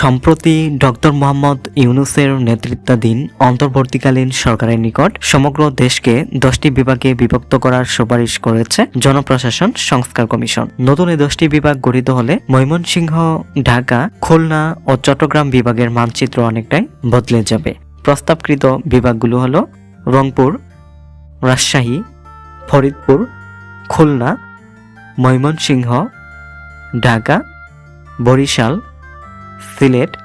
সম্প্রতি ডক্টর মোহাম্মদ ইউনুসের নেতৃত্বাধীন অন্তর্বর্তীকালীন সরকারের নিকট সমগ্র দেশকে দশটি বিভাগে বিভক্ত করার সুপারিশ করেছে জনপ্রশাসন সংস্কার কমিশন। নতুন এই দশটি বিভাগ গঠিত হলে ময়মনসিংহ, ঢাকা, খুলনা ও চট্টগ্রাম বিভাগের মানচিত্র অনেকটাই বদলে যাবে। প্রস্তাবকৃত বিভাগগুলো হলো রংপুর, রাজশাহী, ফরিদপুর, খুলনা, ময়মনসিংহ, ঢাকা, বরিশাল সিলেট,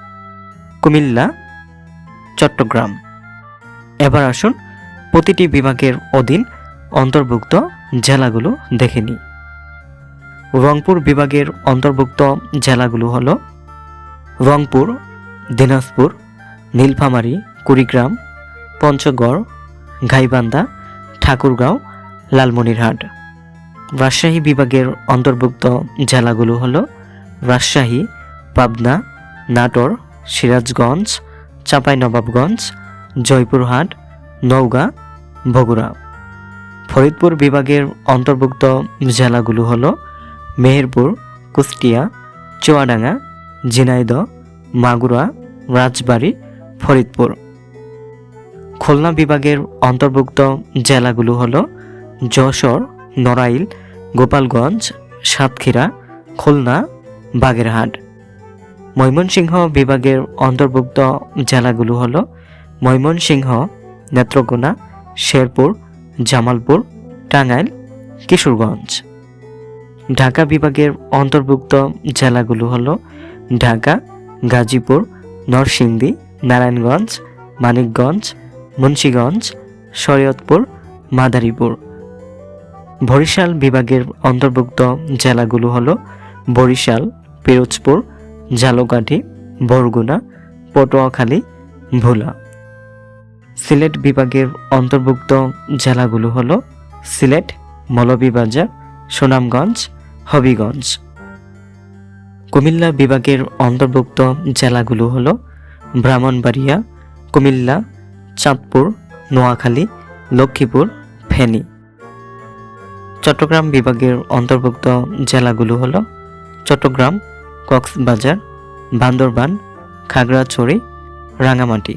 কুমিল্লা, চট্টগ্রাম। এবার আসুন প্রতিটি বিভাগের অধীন অন্তর্ভুক্ত জেলাগুলো দেখে নিই। রংপুর বিভাগের অন্তর্ভুক্ত জেলাগুলো হলো রংপুর, দিনাজপুর, নীলফামারী, কুড়িগ্রাম, পঞ্চগড় গাইবান্ধা ঠাকুরগাঁও, লালমনিরহাট। রাজশাহী বিভাগের অন্তর্ভুক্ত জেলাগুলো হল রাজশাহী, পাবনা নাটোর, সিরাজগঞ্জ, চাঁপাইনবাবগঞ্জ, জয়পুরহাট, নওগাঁ, বগুড়া। ফরিদপুর বিভাগের অন্তর্ভুক্ত জেলাগুলো হলো মেহেরপুর, কুষ্টিয়া, চুয়াডাঙ্গা, ঝিনাইদহ, মাগুরা, রাজবাড়ী, ফরিদপুর। খুলনা বিভাগের অন্তর্ভুক্ত জেলাগুলো হলো যশোর, নড়াইল, গোপালগঞ্জ, সাতক্ষীরা, খুলনা, বাগেরহাট। ময়মনসিংহ বিভাগের অন্তর্ভুক্ত জেলাগুলো হলো ময়মনসিংহ, নেত্রকোনা, শেরপুর, জামালপুর, টাঙ্গাইল, কিশোরগঞ্জ। ঢাকা বিভাগের অন্তর্ভুক্ত জেলাগুলো হল ঢাকা, গাজীপুর, নরসিংদী, নারায়ণগঞ্জ, মানিকগঞ্জ, মুন্সীগঞ্জ, শরীয়তপুর, মাদারীপুর। বরিশাল বিভাগের অন্তর্ভুক্ত জেলাগুলো হল বরিশাল, পিরোজপুর ঝালকাঠি বরগুনা, পটুয়াখালী, ভোলা। সিলেট বিভাগের অন্তর্ভুক্ত জেলাগুলো হল সিলেট, মৌলভীবাজার, সুনামগঞ্জ, হবিগঞ্জ। কুমিল্লা বিভাগের অন্তর্ভুক্ত জেলাগুলো হল ব্রাহ্মণবাড়িয়া, কুমিল্লা, চাঁদপুর, নোয়াখালী, লক্ষ্মীপুর, ফেনী। চট্টগ্রাম বিভাগের অন্তর্ভুক্ত জেলাগুলো হলো চট্টগ্রাম কক্সবাজার বান্দরবান খাগড়াছড়ি রাঙামাটি